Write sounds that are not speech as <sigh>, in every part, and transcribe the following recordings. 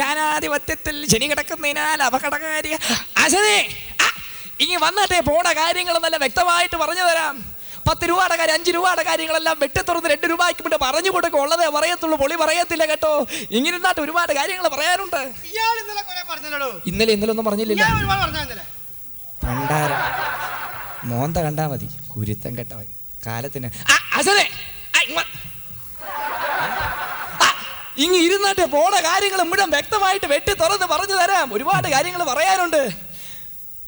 ശാനാധിപത്യത്തിൽ ശനി കിടക്കുന്നതിനാൽ അപകടകാരി അശനെ ഇനി വന്നിട്ടേ പോണ കാര്യങ്ങൾ നല്ല വ്യക്തമായിട്ട് പറഞ്ഞു തരാം. പത്ത് രൂപയുടെ കാര്യം അഞ്ച് രൂപയുടെ കാര്യങ്ങളെല്ലാം വെട്ടിത്തുറന്ന് രണ്ട് രൂപയ്ക്ക് മുന്നേ പറഞ്ഞു കൊടുക്കും ഉള്ളതേ പറയത്തുള്ളൂ പൊളി പറയത്തില്ല കേട്ടോ. ഇങ്ങനെ ഇരുന്നാട്ട് ഒരുപാട് കാര്യങ്ങൾ പറയാനുണ്ട്. ഇന്നലെ പറഞ്ഞല്ലോ ഇന്നലെ ഒന്നും പറഞ്ഞില്ലല്ലോ. ഇയാൾ ഒരുപാട് പറഞ്ഞ ഇന്നലെ. പണ്ടാരം മോന്ത കണ്ടാ മതി. കുരുത്തം കെട്ടവൻ. കാലത്തിന്. ആ, അസനെ ഇങ്ങ് ഇരുന്നിട്ട് പോണ കാര്യങ്ങൾ മുഴുവൻ വ്യക്തമായിട്ട് വെട്ടി തുറന്ന് പറഞ്ഞു തരാം. ഒരുപാട് കാര്യങ്ങൾ പറയാനുണ്ട്.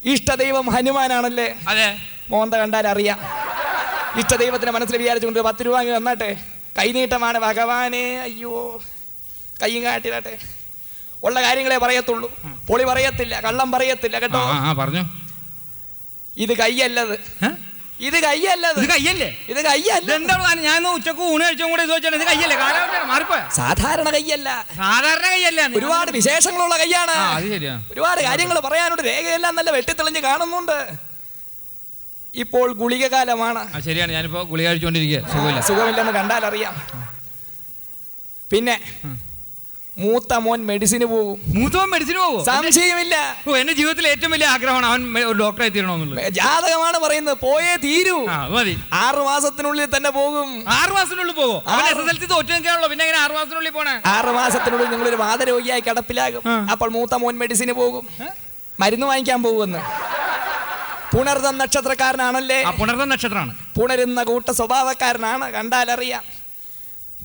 ഇഷ്ടദൈവം ഹനുമാനാണല്ലേ? അതെ. മോന്ത കണ്ടാൽ അറിയാം. ഇഷ്ടദൈവത്തിന്റെ മനസ്സിൽ വിചാരിച്ചുകൊണ്ട് പത്ത് രൂപ അങ്ങ് തന്നാട്ടെ. കൈനീട്ടമാണ് ഭഗവാനെ അയ്യോ. കയ്യും കാട്ടിലാട്ടെ. ഉള്ള കാര്യങ്ങളെ പറയത്തുള്ളൂ. പൊളി പറയത്തില്ല കള്ളം പറയത്തില്ല കേട്ടോ? പറഞ്ഞു. ഇത് കയ്യല്ലത്. ഏ? ഇത് കയ്യല്ലത് ഇത് കയ്യല്ലേ? ഇത് കയ്യല്ല. എന്താണ് ഞാൻ ഉച്ചയ്ക്ക് ഊണ് കഴിച്ചും കൂടെ ഇത് വെച്ചാൽ ഇത് കയ്യല്ലേ? കാലാവസ്ഥ മാറിപ്പോയ? സാധാരണ കയ്യല്ല. സാധാരണ കയ്യല്ല? ഒരുപാട് വിശേഷങ്ങളുള്ള കയ്യാണ്. ഒരുപാട് കാര്യങ്ങൾ പറയാനുണ്ട്. രേഖയെല്ലാം നല്ല വെട്ടിത്തെളിഞ്ഞ് കാണുന്നുണ്ട്. ഇപ്പോൾ ഗുളിക കാലമാണ് ശരിയാണ്. ഞാനിപ്പോ ഗുളിക കഴിച്ചുകൊണ്ടിരിക്കുക സുഖമില്ല. സുഖമില്ലെന്ന് കണ്ടാൽ അറിയാം പിന്നെ മൂത്ത മോൻ മെഡിസിന് പോകും മൂത്തവൻ മെഡിസിന് പോകും സംശയമില്ല. ഓ എന്റെ ജീവിതത്തിൽ ഏറ്റവും വലിയ ആഗ്രഹമാണ് അവൻ മെ- ഒരു ഡോക്ടറെ തീരണമെന്നുള്ളത് ജാതകമാണ് പറയുന്നത്. പോയേ തീരൂ. ആ അത് മതി. ആറു മാസത്തിനുള്ളിൽ തന്നെ പോകും. ആറ് മാസത്തിനുള്ളിൽ പോവോ? അവൻ ആറ് എസ് എസ് എൽ സി തോറ്റു പിന്നെ എങ്ങനെ ആറ് മാസത്തിനുള്ളിൽ പോണേ? ആറ് മാസത്തിനുള്ളിൽ നിങ്ങളൊരു വാദരോഗിയായി കിടപ്പിലാകും. ആ. അപ്പോൾ മൂത്ത മോൻ മെഡിസിന് പോകും. മരുന്ന് വാങ്ങിക്കാൻ പോകുമെന്ന്. പുണർന്ന നക്ഷത്രക്കാരനാണല്ലേ? ആ പുണർന്ന നക്ഷത്രമാണ്. പുണരുന്ന കൂട്ട സ്വഭാവക്കാരനാണ് കണ്ടാലറിയാം.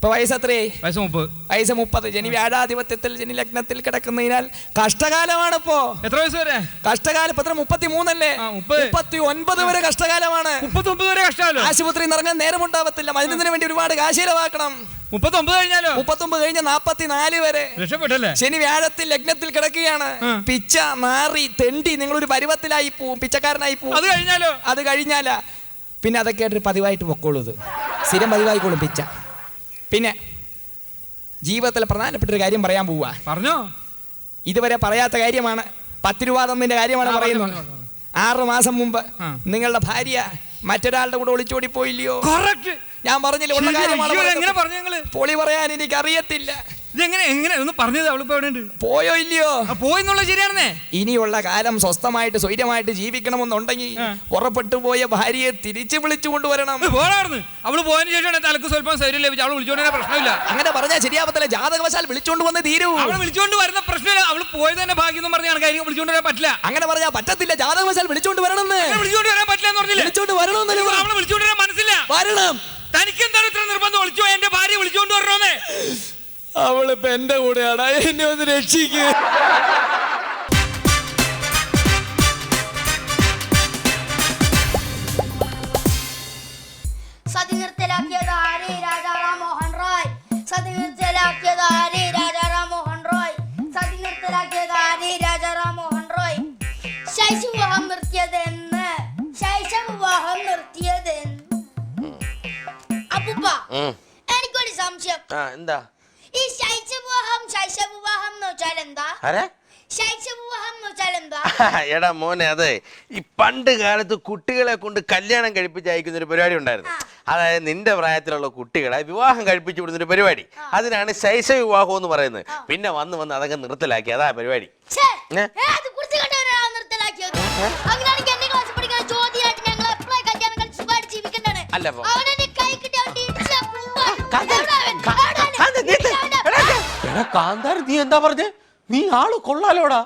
ഇപ്പൊ വയസ്സത്രേ വയസ്സ് മുപ്പത്. വയസ്സ് മുപ്പത്. ജനി വ്യാഴാധിപത്യത്തിൽ ജനി ലഗ്നത്തിൽ കിടക്കുന്നതിനാൽ കഷ്ടകാലമാണ് ഇപ്പോ എത്ര വയസ്സ് വരെ? കഷ്ടകാലം ഇപ്പൊ മുപ്പത്തി മൂന്നല്ലേ മുപ്പത്തി ഒൻപത് വരെ കഷ്ടകാലമാണ്. മുപ്പത്തി ഒമ്പത് വരെ കഷ്ടകാലം ആശുപത്രിയിൽ നിറങ്ങാൻ നേരം നേരമുണ്ടാവത്തില്ല. മരുന്നിന് വേണ്ടി ഒരുപാട് കാശ് മുപ്പത്തി മുപ്പത്തൊമ്പത് കഴിഞ്ഞാലോ? മുപ്പത്തൊമ്പത് കഴിഞ്ഞ നാപ്പത്തിനാല് വരെ. രക്ഷപ്പെട്ടല്ലേ? ശനി വ്യാഴത്തിൽ ലഗ്നത്തിൽ കിടക്കുകയാണ്. പിച്ച മാറി തെണ്ടി ഒരു പരുവത്തിലായി പോവും. പിച്ചക്കാരനായി പോവും. അത് കഴിഞ്ഞാലോ? അത് കഴിഞ്ഞാല. പിന്നെ അതൊക്കെ ആയിട്ട് പതിവായിട്ട് പൊക്കോളൂ ഇത്. സ്ഥിരം പതിവായിക്കോളും പിച്ച. പിന്നെ ജീവിതത്തിലെ പ്രധാനപ്പെട്ട ഒരു കാര്യം പറയാൻ പോവുക. പറഞ്ഞോ. ഇതുവരെ പറയാത്ത കാര്യമാണ് പത്ത് രൂപ തന്നതിന്റെ കാര്യമാണ് പറയുന്നത്. ആറ് മാസം മുമ്പ് നിങ്ങളുടെ ഭാര്യ മറ്റൊരാളുടെ കൂടെ ഒളിച്ചോടി പോയില്ലയോ ഞാൻ പറഞ്ഞില്ല ഉള്ള കാര്യമാണ് പൊളി പറയാൻ എനിക്ക് അറിയത്തില്ല ഇതെങ്ങനെ എങ്ങനെ? ഒന്ന് പറഞ്ഞത് അവളിപ്പോ എവിടെ ഉണ്ട് പോയോ ഇല്ലയോ? പോയെന്നുള്ള ശരിയാണെന്നേ? ഇനിയുള്ള കാലം സ്വസ്ഥമായിട്ട് സ്വൈര്യമായിട്ട് ജീവിക്കണമെന്നുണ്ടെങ്കിൽ. പുറപ്പെട്ടു പോയ ഭാര്യയെ തിരിച്ചു വിളിച്ചു കൊണ്ടുവരണം. <laughs> പോരായിരുന്നു അവൾ പോയതിനു ശേഷം തലക്ക് സ്വല്പം സൗര്യം ലഭിച്ചു. അവൾ വിളിച്ചോണ്ടേ പ്രശ്നമില്ല. അങ്ങനെ പറഞ്ഞാൽ ശരിയാവത്തില്ല. ജാതകവശാൽ വിളിച്ചോണ്ട് വന്ന് തീരൂ. അവൾ വിളിച്ചോണ്ട് വരുന്ന പ്രശ്നമില്ല. അവൾ പോയത് തന്നെ ഭാഗ്യം എന്ന് പറഞ്ഞ കണക്കായിരിക്കും വിളിച്ചോണ്ട് വരാൻ പറ്റില്ല. അങ്ങനെ പറഞ്ഞാൽ പറ്റത്തില്ല. ജാതകവശാൽ വിളിച്ചോണ്ട് വരണമെന്ന്. വിളിച്ചോണ്ട് വരാൻ പറ്റില്ല എന്ന് പറഞ്ഞില്ല? വിളിച്ചോണ്ട് വരണമെന്ന് അവളെ വിളിച്ചോണ്ട് വരാൻ മനസ്സില്ല. വരണം. തനിക്ക് എന്താണ് ഇത്ര നിർബന്ധം? വിളിച്ചോ എന്റെ ഭാര്യ വിളിച്ചോണ്ട് വരണോന്നേ അവളിപ്പോ എന്റെ കൂടെയാണ് എന്നെ ഒന്ന് രക്ഷിക്കുക സതി നിർത്തലാക്കിയത് ആര്? രാജാറാം മോഹൻ റോയ്. സതി നിർത്തലാക്കിയത് ആര്? രാജാറാം മോഹൻ റോയ്. സതി നിർത്തലാക്കിയത് ആര്? രാജാറാം മോഹൻ റോയ്. ശൈശവിവാഹം നിർത്തിയതെന്ന്. ശൈശവിവാഹം നിർത്തിയതെന്ന്. അപ്പൂപ്പ ഉം. എനിക്കൊരു സംശയം. ആ എന്താ? ഈ ശൈശവിവാഹം ശൈശവിവാഹം എന്ന് വെച്ചാൽ എന്താ? ആരെ? ശൈശവിവാഹം എന്ന് വെച്ചാൽ എന്താ? <laughs> എടാ മോനെ അതെ. ഈ പണ്ട് കാലത്ത് കുട്ടികളെ കൊണ്ട് കല്യാണം കഴിപ്പിച്ച് അയക്കുന്ന ഒരു പരിപാടി ഉണ്ടായിരുന്നു. അതായത് നിന്റെ പ്രായത്തിലുള്ള കുട്ടികളെ വിവാഹം കഴിപ്പിച്ചു വിടുന്ന ഒരു പരിപാടി. അതിനാണ് ശൈശവ വിവാഹം എന്ന് പറയുന്നത്. പിന്നെ വന്ന് വന്ന് അതൊക്കെ നിർത്തലാക്കി. അതാ പരിപാടി. ഛേ, ഏ? ഏത് കുരുത്തക്കെട്ടവനാണ് നിർത്തലാക്കിയത്? അങ്ങനെയാണെങ്കിൽ എന്റെ ക്ലാസ്സിൽ പഠിക്കുന്ന ജ്യോതിയായിട്ട് ഞങ്ങൾ എപ്പോഴായി കല്യാണം കഴിച്ച് സുഖമായിട്ട് ജീവിക്കണ്ടാണ്. അല്ല, പോ. അവനെന്നെ എടാ, കാന്താരി നീ എന്താ പറഞ്ഞേ? നീ ആൾ കൊള്ളാലോടാ.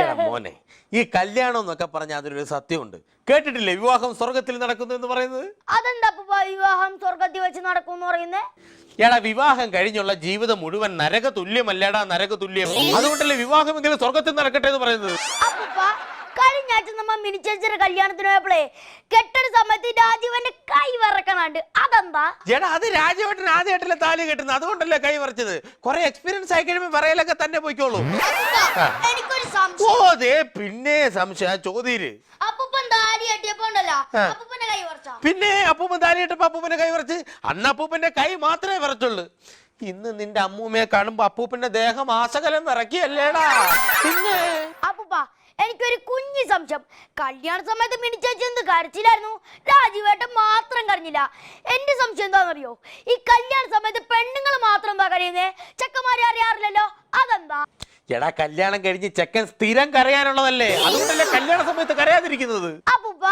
എടാ മോനെ ഈ കല്യാണം എന്നൊക്കെ പറഞ്ഞ അതിലൊരു സത്യമുണ്ട്. കേട്ടിട്ടില്ലേ വിവാഹം സ്വർഗത്തിൽ നടക്കുന്നു എന്ന് പറയുന്നത്? അതെന്താ അപ്പൂപ്പ വിവാഹം സ്വർഗത്തിൽ വെച്ച് നടക്കും എന്ന് പറയുന്നേ? എടാ വിവാഹം കഴിഞ്ഞുള്ള ജീവിതം മുഴുവൻ നരക തുല്യമല്ലേടാ നരക തുല്യം അതുകൊണ്ടല്ലേ വിവാഹമെങ്കിലും സ്വർഗത്തിൽ നടക്കട്ടെ എന്ന് പറയുന്നത്? അപ്പൂപ്പ കഴിഞ്ഞ നമ്മ മിനിച്ചേച്ചിയുടെ കല്യാണത്തിന് പോയപ്പോഴേ കെട്ടൊരു സമയത്ത് രാജീവന്റെ കൈ വറക്കണാണ്ട്. അതെന്താ? എടാ അത് രാജവേട്ടൻ ആദ്യമായിട്ടല്ലേ താലി കെട്ടുന്നത്. അതുകൊണ്ടല്ലേ കൈ വറച്ചത്. കുറെ എക്സ്പീരിയൻസ് ആയി കഴിയുമ്പോൾ പറയലൊക്കെ തന്നെ പോയിക്കോളൂ. എനിക്കൊരു ഓ സംശയം ദേ പിന്നെ സംശയം. ചോദ്യര് അപ്പൂപ്പൻ താലി കെട്ടിയപ്പോ ഉണ്ടല്ലോ. അപ്പൂപ്പന്റെ കൈ പിന്നെ അപ്പൂപ്പൻ താലി കെട്ടപ്പോ അപ്പൂപ്പന്റെ കൈ വറച്ച്. അന്ന് അപ്പൂപ്പന്റെ കൈ മാത്രമേ വറച്ചുള്ളൂ. ഇന്ന് നിന്റെ അമ്മൂമ്മയെ കാണുമ്പോ അപ്പൂപ്പന്റെ ദേഹം ആസകലം നിറക്കിയല്ലേടാ പിന്നെ? അപ്പൂപ്പ എനിക്കൊരു കുഞ്ഞു സംശയം. കല്യാണ സമയത്ത് മിനിച്ചെന്ത് കരച്ചിലായിരുന്നു? രാജീവേട്ടൻ മാത്രം കരഞ്ഞില്ല. എന്റെ സംശയം എന്താണെന്നറിയോ? ഈ കല്യാണ സമയത്ത് പെണ്ണുങ്ങൾ മാത്രം എന്താ കരയുന്നേ? ചെക്കന്മാരെ അറിയാറില്ലല്ലോ. അതെന്താ? എടാ കല്യാണം കഴിഞ്ഞ് ചെക്കൻ സ്ഥിരം കരയാനുള്ളതല്ലേ? അതുകൊണ്ടല്ലേ കല്യാണ സമയത്ത് കരയാതിരിക്കുന്നത്? അപ്പൂപ്പ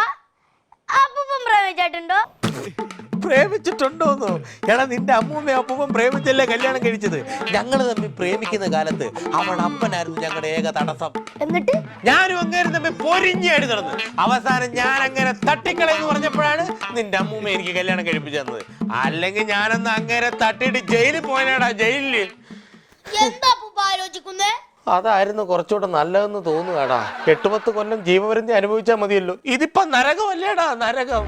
അപ്പൂപ്പൻ പ്രേമിച്ചിട്ടുണ്ടോ? പ്രേമിച്ചിട്ടുണ്ടോന്നോ? എടാ നിന്റെ അമ്മൂമ്മയും അപ്പൂപ്പൻ പ്രേമിച്ചല്ലേ കല്യാണം കഴിച്ചത്? ഞങ്ങൾ തമ്മിൽ പ്രേമിക്കുന്ന കാലത്ത് അവൾ അപ്പനായിരുന്നു ഞങ്ങളുടെ ഏക തടസ്സം. എന്നിട്ട്? ഞാനും അങ്ങനെ തമ്മിൽ പൊരിഞ്ഞായിട്ട് നടന്നു. അവസാനം ഞാൻ അങ്ങനെ തട്ടിക്കളയെന്ന് പറഞ്ഞപ്പോഴാണ് നിന്റെ അമ്മൂമ്മ എനിക്ക് കല്യാണം കഴിപ്പിച്ചു തന്നത്. അല്ലെങ്കിൽ ഞാനന്ന് അങ്ങനെ തട്ടിയിട്ട് ജയിലിൽ പോയനാടാ ജയിലിൽ എന്താ അപ്പൂപ്പ ആലോചിക്കുന്നേ? അതായിരുന്നു കുറച്ചുകൂടെ നല്ലതെന്ന് തോന്നുകടാ. എട്ടുപത്ത് കൊല്ലം ജീവപര്യന്തി അനുഭവിച്ചാൽ മതിയല്ലോ. ഇതിപ്പോ നരകമല്ലേടാ നരകം.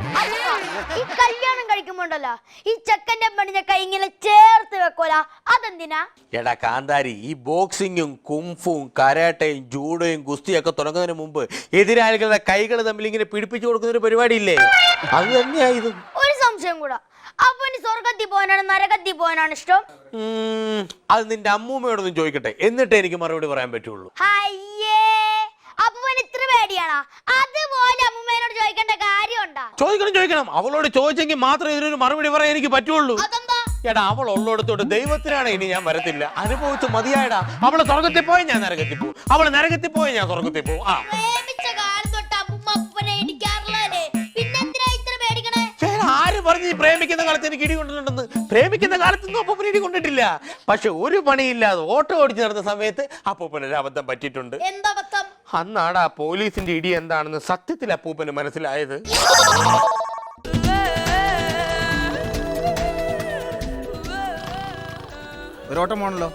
ഈ കല്യാണം കഴിക്കുമ്പോണ്ടല്ലോ ഈ ചെക്കന്റെ പെണ്ണിനെ കൈ ഇങ്ങനെ ചേർത്ത് വെക്കോല അതെന്തിനാ? എടാ കാന്താരി ഈ ബോക്സിങ്ങും കുംഫും കരാട്ടയും ജൂഡോയും ഗുസ്തിയൊക്കെ തുടങ്ങുന്നതിന് മുമ്പ് എതിരാളികളുടെ കൈകൾ തമ്മിൽ ഇങ്ങനെ പിടിപ്പിച്ചു കൊടുക്കുന്ന ഒരു പരിപാടി ഇല്ലേ അത് തന്നെയാ ഇത്. സംശയം കൂടാ. അപ്പന് സ്വർഗത്തിൽ പോകാനാണ് നരകത്തിൽ പോകാനാണ് ഇഷ്ടം? അത് നിന്റെ അമ്മൂമ്മയോടൊന്നും ചോദിക്കട്ടെ. എന്നിട്ട് എനിക്ക് മറുപടി പറയാൻ പറ്റുള്ളൂ. അയ്യേ അപ്പൻ ഇത്ര പേടിയാണോ? അതുപോലെ അമ്മൂമ്മേനോട് ചോദിക്കേണ്ട കാര്യമുണ്ടാ? ചോദിക്കണം ചോദിക്കണം. അവളോട് ചോദിച്ചെങ്കിൽ മാത്രമേ ഇതിനൊരു മറുപടി പറയാൻ എനിക്ക് പറ്റുള്ളൂ. അതെന്താ? എടാ അവൾ ഉള്ളിടത്തോട്ട് ദൈവത്തിനാണ് ഇനി ഞാൻ വരത്തില്ല. അനുഭവിച്ച് മതിയായടാ. അവൾ സ്വർഗത്തിൽ പോയി ഞാൻ നരകത്തിൽ പോകും അവൾ നരകത്തിൽ പോയി ഞാൻ സ്വർഗത്തിൽ പോകും ആ. പ്രേമിച്ച ഈ പ്രേമിക്കുന്ന കാലത്ത് എനിക്ക് ഇടി കൊണ്ടിട്ടുണ്ടെന്ന് പ്രേമിക്കുന്ന കാലത്തൊന്നും അപ്പൂപ്പൻ ഇടി കൊണ്ടിട്ടില്ല. പക്ഷെ ഒരു പണിയില്ലാതെ ഓട്ടോ ഓടിച്ച് നടന്ന സമയത്ത് അപ്പൂപ്പൻ ഒരു അബദ്ധം പറ്റിയിട്ടുണ്ട്. അന്നാണ് ആ അന്നാടാ പോലീസിന്റെ ഇടി എന്താണെന്ന് സത്യത്തിൽ അപ്പൂപ്പന് മനസ്സിലായത്? ഒരു ഓട്ടം പോണല്ലോ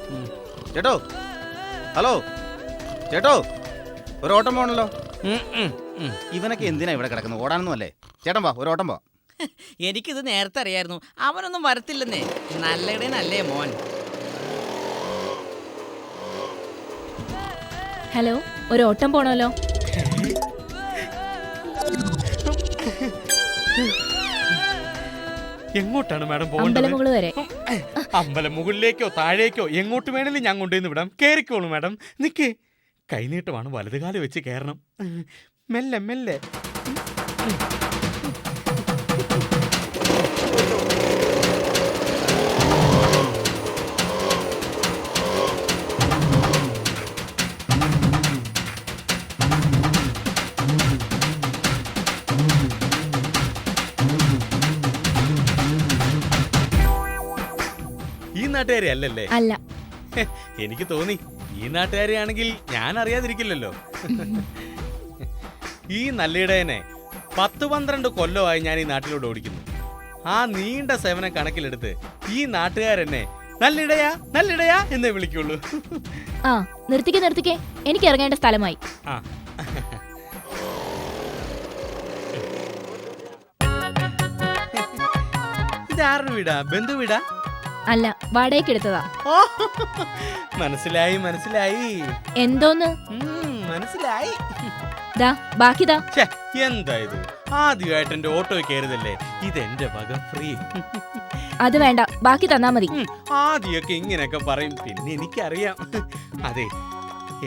ചേട്ടോ? ഹലോ? ചേട്ടോ? ഒരു ഓട്ടം പോണല്ലോ ഇവനൊക്കെ എന്തിനാ ഇവിടെ കിടക്കുന്നത്? ഓടാനൊന്നും അല്ലേ ചേട്ടൻ വാ ഒരു ഓട്ടം പോ. എനിക്കിത് നേരത്തെ അറിയായിരുന്നു. അവനൊന്നും വരത്തില്ലെന്നേ. നല്ലയുടെ നല്ലേ മോൻ. ഹലോ ഒരു ഓട്ടം പോണല്ലോ എങ്ങോട്ടാണ് മാഡം പോകേണ്ടത്? അമ്പലമുകൾ വരെ. അമ്പലം മുകളിലേക്കോ താഴേക്കോ എങ്ങോട്ട് വേണേലും ഞാൻ കൊണ്ടുവന്ന് വിടാം. കയറിക്കോളൂ മാഡം. നിക്ക്. കൈനീട്ടമാണ് വലതുകാൽ വെച്ച് കയറണം. മെല്ലെ മെല്ലെ. നാട്ടുകാരെ അല്ലല്ലേ? അല്ല. എനിക്ക് തോന്നി ഈ നാട്ടുകാരെയാണെങ്കിൽ ഞാൻ അറിയാതിരിക്കില്ലല്ലോ. <laughs> ഈ നല്ലിടയനെ പത്ത് പന്ത്രണ്ട് കൊല്ലമായി ഞാൻ ഈ നാട്ടിലൂടെ ഓടിക്കുന്നു. ആ നീണ്ട സേവനം കണക്കിലെടുത്ത് ഈ നാട്ടുകാരെന്നെ നല്ലിടയാ നല്ലിടയാ എന്നേ വിളിക്കുള്ളൂ. ആ നിർത്തിക്കേ നിർത്തിക്കേ. എനിക്ക് ഇറങ്ങേണ്ട സ്ഥലമായി. ആ. <laughs> ഇതാരുടെ വീടാ? ബന്ധു വീടാ അല്ല വാടകയ്ക്ക് എടുത്തതാ. മനസ്സിലായി മനസ്സിലായി. എന്തോന്ന്? മനസ്സിലായി. ദാ ബാക്കിതാ എന്താ ഇത്? ആദ്യമായിട്ട് എന്റെ ഓട്ടോ കയറുതല്ലേ ഇതെന്റെ വക ഫ്രീ. അത് വേണ്ട ബാക്കി തന്നാ മതി. ആദ്യമൊക്കെ ഇങ്ങനെയൊക്കെ പറയും പിന്നെ എനിക്കറിയാം. അതെ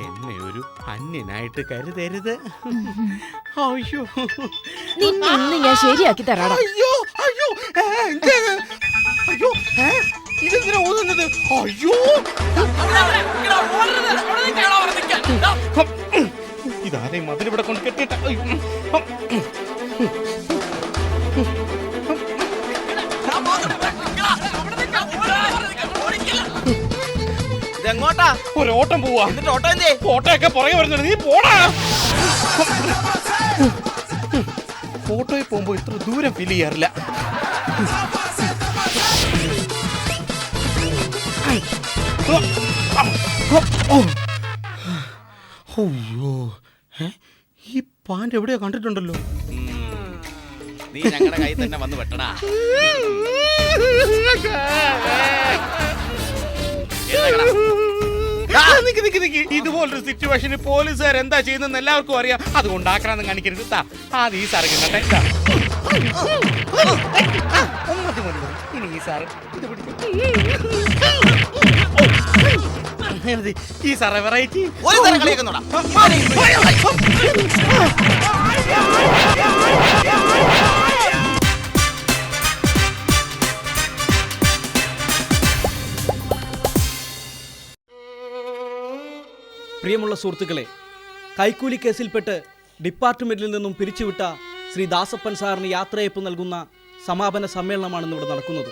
എന്നെ ഒരു അന്യനായിട്ട് കരുതരുത്. അയ്യോ. നിന്നെ ഇന്ന് ഞാൻ ശരിയാക്കി തരാടാ. അയ്യോ അയ്യോ അയ്യോ ഇതെന്തിനാ ഊതുന്നത്? അയ്യോ! ഇതാരെ മതിലിവിടെ കൊണ്ട് കെട്ടിട്ട ഇതെങ്ങോട്ടാ? ഒരു ഓട്ടം പോവാ. എന്നിട്ട് ഓട്ടോ എന്തേ ഓട്ടോയൊക്കെ പുറകെ വരുന്നുണ്ട്. നീ പോടാ. ഓട്ടോയിൽ പോകുമ്പോ ഇത്ര ദൂരം ഫീൽ ചെയ്യാറില്ല. അയ്യോ? ഈ പാന്റ് എവിടെയാ കണ്ടിട്ടുണ്ടല്ലോ നീ ഞങ്ങളുടെ കയ്യിൽ തന്നെ വന്ന് വെട്ടടാ ആ, നിക്ക് നിക്ക് നിക്ക്. ഇതുപോലൊരു സിറ്റുവേഷനിൽ പോലീസുകാർ എന്താ ചെയ്യുന്നതെന്ന് എല്ലാവർക്കും അറിയാം അതുകൊണ്ട് ആക്രാന്തം കാണിക്കരുത് താ നീ ഈ സാറ് കിട്ടട്ടെ ഇതാ. ആ, മതി, മതി. ഇനി ഈ സാറ് ഇത് ഈ സാറെ വെറൈറ്റി ഒരു തരം കളിയാക്കുന്നോടാ പ്രിയമുള്ള സുഹൃത്തുക്കളെ കൈക്കൂലി കേസിൽപ്പെട്ട് ഡിപ്പാർട്ട്മെന്റിൽ നിന്നും പിരിച്ചുവിട്ട ശ്രീ ദാസപ്പൻ സാറിന് യാത്രയപ്പ് നൽകുന്ന സമാപന സമ്മേളനമാണ് ഇവിടെ നടക്കുന്നത്.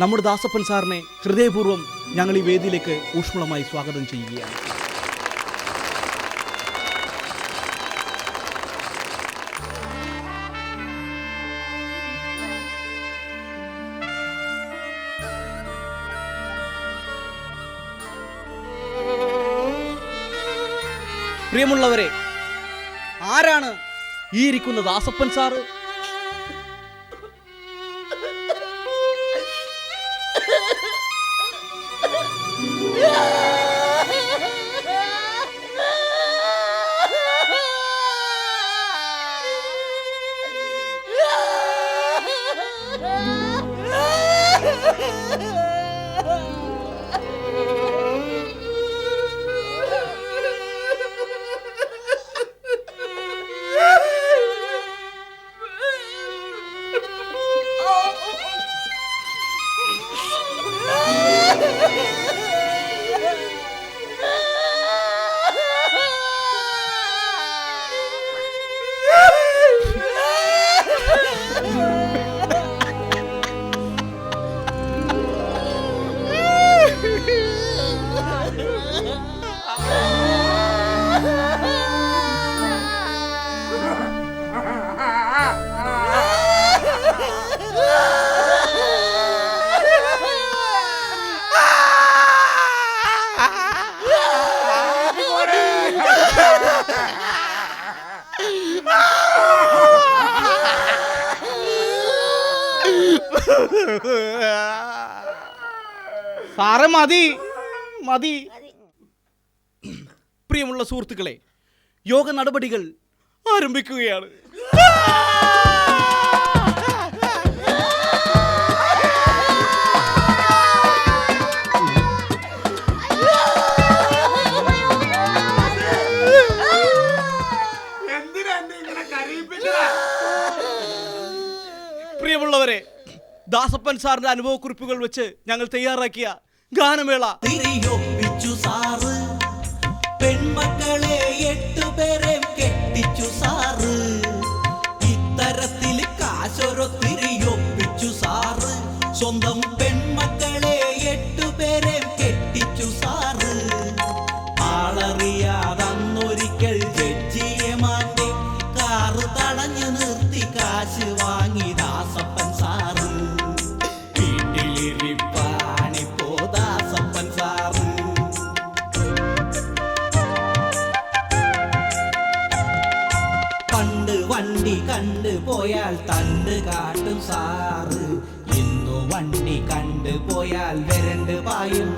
നമ്മുടെ ദാസപ്പൻ സാറിനെ ഹൃദയപൂർവം ഞങ്ങൾ ഈ വേദിയിലേക്ക് ഊഷ്മളമായി സ്വാഗതം ചെയ്യുകയാണ്. പ്രിയമുള്ളവരെ ആരാണ് ഈ ഇരിക്കുന്ന ദാസപ്പൻ സാറ് സാറ് മതി. മതി. പ്രിയമുള്ള സുഹൃത്തുക്കളെ യോഗ നടപടികൾ ആരംഭിക്കുകയാണ്. പ്രിയമുള്ളവരെ ദാസപ്പൻ സാറിന്റെ അനുഭവക്കുറിപ്പുകൾ വെച്ച് ഞങ്ങൾ തയ്യാറാക്കിയ ഗാനമേള.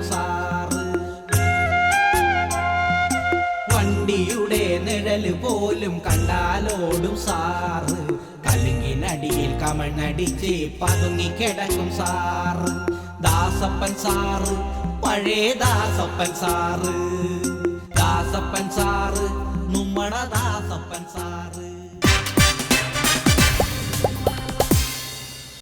സാറ് വണ്ടിയുടെ നിഴൽ പോലും കണ്ടാലോടും സാറ് കലുങ്ങിനടിയിൽ കമഴ്ന്നടിച്ച് പതുങ്ങിക്കിടക്കും സാറ് ദാസപ്പൻ സാറ് പഴയ ദാസപ്പൻ സാറ് ദാസപ്പൻ സാറ് നുമ്മണ ദാസപ്പൻ സാറ്